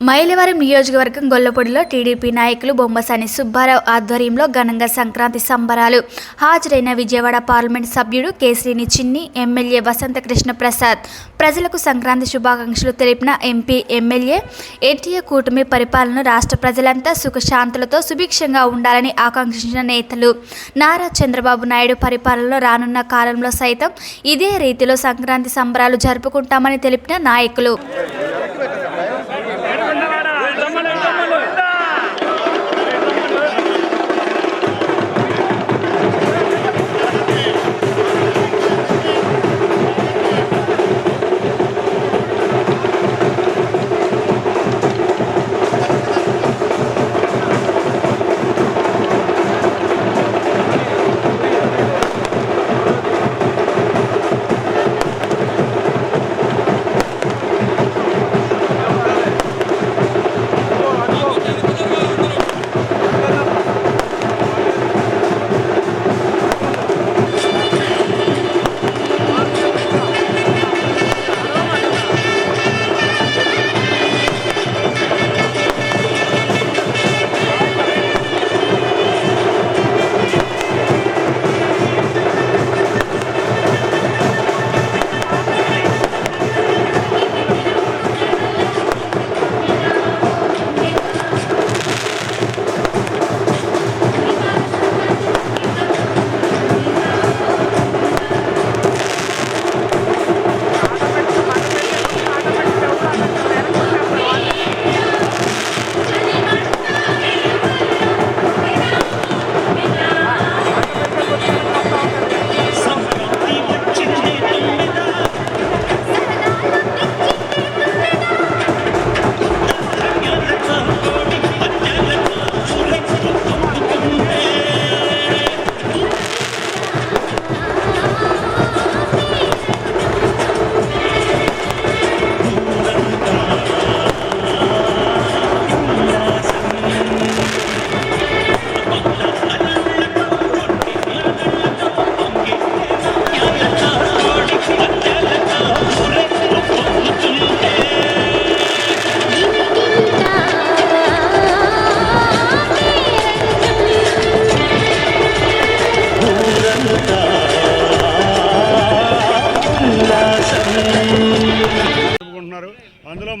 మైలవరం నియోజకవర్గం గొల్లపూడిలో టీడీపీ నాయకులు బొమ్మసాని సుబ్బారావు ఆధ్వర్యంలో ఘనంగా సంక్రాంతి సంబరాలు. హాజరైన విజయవాడ పార్లమెంట్ సభ్యుడు కేసరిని చిన్ని ఎమ్మెల్యే వసంత కృష్ణ ప్రసాద్. ప్రజలకు సంక్రాంతి శుభాకాంక్షలు తెలిపిన ఎంపీ ఎమ్మెల్యే ఎన్టీఏ కూటమి పరిపాలన రాష్ట్ర ప్రజలంతా సుఖశాంతులతో సుభిక్షంగా ఉండాలని ఆకాంక్షించిన నేతలు. నారా చంద్రబాబు నాయుడు పరిపాలనలో రానున్న కాలంలో సైతం ఇదే రీతిలో సంక్రాంతి సంబరాలు జరుపుకుంటామని తెలిపిన నాయకులు.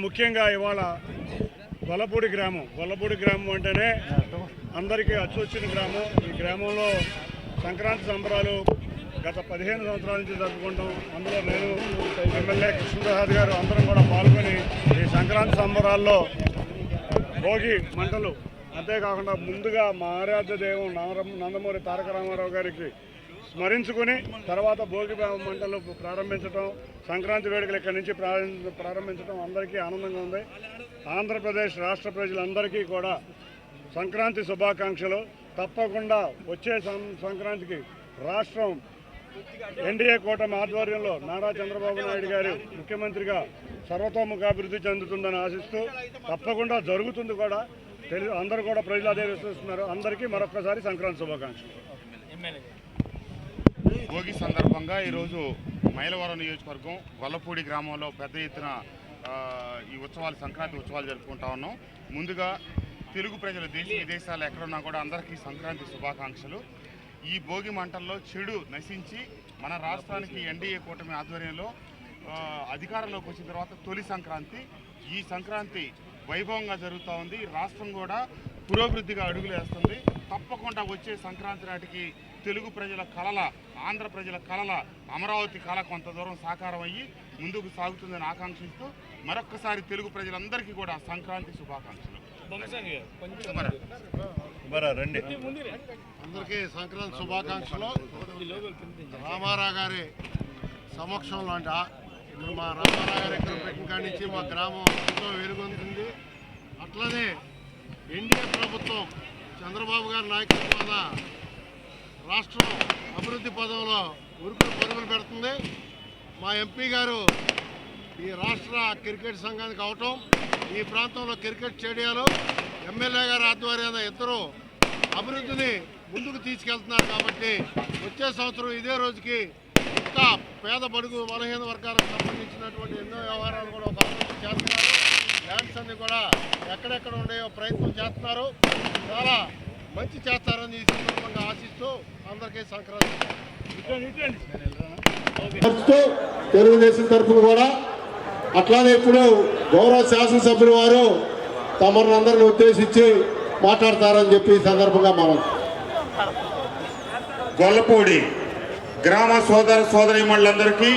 ముఖ్యంగా ఇవాళ గొల్లపూడి గ్రామం. గొల్లపూడి గ్రామం అంటేనే అందరికీ అచ్చొచ్చిన గ్రామం. ఈ గ్రామంలో సంక్రాంతి సంబరాలు గత పదిహేను సంవత్సరాల నుంచి జరుపుకుంటాం. అందులో నేను ఎమ్మెల్యే కృష్ణప్రసాద్ గారు అందరం కూడా పాల్గొని ఈ సంక్రాంతి సంబరాల్లో భోగి మంటలు అంతేకాకుండా ముందుగా మా ఆరాధ్య దైవం నందమూరి తారక రామారావు గారికి స్మరించుకుని తర్వాత భోగి మంటలు ప్రారంభించడం సంక్రాంతి వేడుకలు ఇక్కడి నుంచి ప్రారంభించడం అందరికీ ఆనందంగా ఉంది. ఆంధ్రప్రదేశ్ రాష్ట్ర ప్రజలందరికీ కూడా సంక్రాంతి శుభాకాంక్షలు. తప్పకుండా వచ్చే సం- సంక్రాంతికి రాష్ట్రం ఎన్డీఏ కూటమి ఆధ్వర్యంలో నారా చంద్రబాబు నాయుడు గారు ముఖ్యమంత్రిగా సర్వతోముఖాభివృద్ధి చెందుతుందని ఆశిస్తూ తప్పకుండా జరుగుతుంది కూడా. అందరూ కూడా ప్రజలు అదే విశ్వసిస్తున్నారు. అందరికీ మరొకసారి సంక్రాంతి శుభాకాంక్షలు. భోగి సందర్భంగా ఈరోజు మైలవరం నియోజకవర్గం గొల్లపూడి గ్రామంలో పెద్ద ఎత్తున ఈ ఉత్సవాలు సంక్రాంతి ఉత్సవాలు జరుపుకుంటా ఉన్నాం. ముందుగా తెలుగు ప్రజలు దేశ విదేశాలు ఎక్కడున్నా కూడా అందరికీ సంక్రాంతి శుభాకాంక్షలు. ఈ భోగి మంటల్లో చెడు నశించి మన రాష్ట్రానికి ఎన్డీఏ కూటమి ఆధ్వర్యంలో అధికారంలోకి వచ్చిన తర్వాత తొలి సంక్రాంతి. ఈ సంక్రాంతి వైభవంగా జరుగుతూ ఉంది. రాష్ట్రం కూడా పురోభివృద్ధిగా అడుగులు వేస్తుంది. తప్పకుండా వచ్చే సంక్రాంతి నాటికి తెలుగు ప్రజల కళల ఆంధ్ర ప్రజల కళల అమరావతి కళ కొంత దూరం సాకారం అయ్యి ముందుకు సాగుతుందని ఆకాంక్షిస్తూ మరొక్కసారి తెలుగు ప్రజలందరికీ కూడా సంక్రాంతి శుభాకాంక్షలు. అందరికీ సంక్రాంతి శుభాకాంక్షలు. రామారావు గారి సమక్షంలో అంట ఇప్పుడు మా రామారావు గారి ఎక్కడ పెట్టిన కాడి నుంచి మా గ్రామం ఎంతో వెలుగొందుతుంది. అట్లనే ఎన్డీఏ ప్రభుత్వం చంద్రబాబు గారి నాయకత్వాన రాష్ట్రం అభివృద్ధి పదంలో ఉరుకులు పరుగులు పెడుతుంది. మా ఎంపీ గారు ఈ రాష్ట్ర క్రికెట్ సంఘానికి అవటం ఈ ప్రాంతంలో క్రికెట్ స్టేడియాలు ఎమ్మెల్యే గారు ఆధ్వర్యంలో ఇద్దరు అభివృద్ధిని ముందుకు తీసుకెళ్తున్నారు కాబట్టి వచ్చే సంవత్సరం ఇదే రోజుకి ఇంకా పేద బడుగు బలహీన వర్గాలకు సంబంధించినటువంటి ఎన్నో వ్యవహారాలు కూడా ఒక అభివృద్ధి చేస్తున్నారు. ల్యాండ్స్ అన్ని కూడా ఎక్కడెక్కడ ఉండేవో ప్రయత్నం చేస్తున్నారు. చాలా మంచి చేస్తారని ఈ సందర్భంగా ఆశిస్తూ అందరికీ సంక్రాంతి. తెలుగుదేశం తరఫున కూడా అట్లానే ఇప్పుడు గౌరవ శాసనసభ్యులు వారు తమను అందరిని ఉద్దేశించి మాట్లాడతారని చెప్పి ఈ సందర్భంగా మనం గొల్లపూడి గ్రామ సోదర సోదరీమణులందరికీ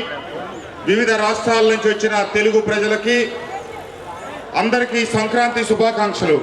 వివిధ రాష్ట్రాల నుంచి వచ్చిన తెలుగు ప్రజలకి అందరికీ సంక్రాంతి శుభాకాంక్షలు.